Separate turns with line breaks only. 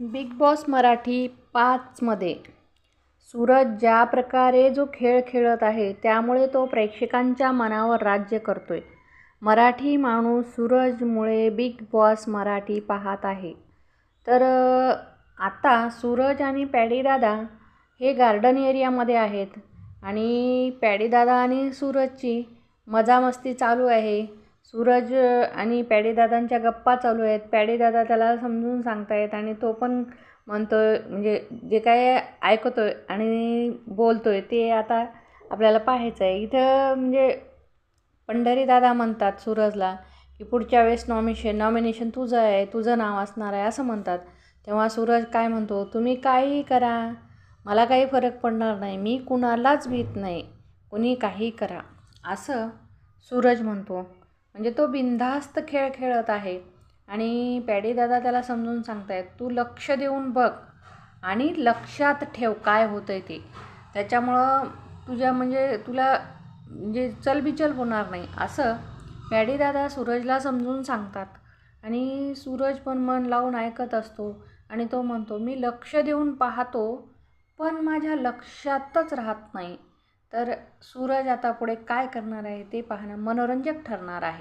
Big boss Marathi पाचमध्ये सूरज ज्या प्रकारे जो खेळ खेळत आहे त्यामुळे तो प्रेक्षकांच्या मनावर राज्य करतोय. मराठी माणूस सूरजमुळे बिग बॉस मराठी पाहत आहे. तर आता सूरज आणि पॅडीदादा हे गार्डन एरियामध्ये आहेत. आणि पॅडीदादा आणि सूरजची मजामस्ती चालू आहे. सूरज आणि पॅडीदादांच्या गप्पा चालू आहेत. पॅडीदादा त्याला समजून सांगतायत आणि तो पण म्हणतोय म्हणजे जे काय आहे आणि बोलतो आहे ते आता आपल्याला पाहायचं आहे इथं म्हणजे पंढरीदादा म्हणतात सूरजला की पुढच्या वेळेस नॉमिशन नॉमिनेशन तुझं आहे तुझं नाव असणार आहे असं म्हणतात. तेव्हा सूरज काय म्हणतो तुम्ही काही करा मला काही फरक पडणार नाही मी कुणालाच भीत नाही कुणी काही करा. असं सूरज म्हणतो. म्हणजे तो बिनधास्त खेळ खेळत आहे. आणि पॅडीदादा त्याला समजून सांगतायत तू लक्ष देऊन बघ आणि लक्षात ठेव काय होतं आहे ते. त्याच्यामुळं तुझ्या म्हणजे तुला म्हणजे चलबिचल होणार नाही. असं पॅडीदादा सूरजला समजून सांगतात. आणि सूरज पण मन लावून ऐकत असतो आणि तो म्हणतो मी लक्ष देऊन पाहतो पण माझ्या लक्षातच राहत नाही. तर सूरज आता पुढे काय करणार आहे ते पाहणं मनोरंजक ठरणार आहे.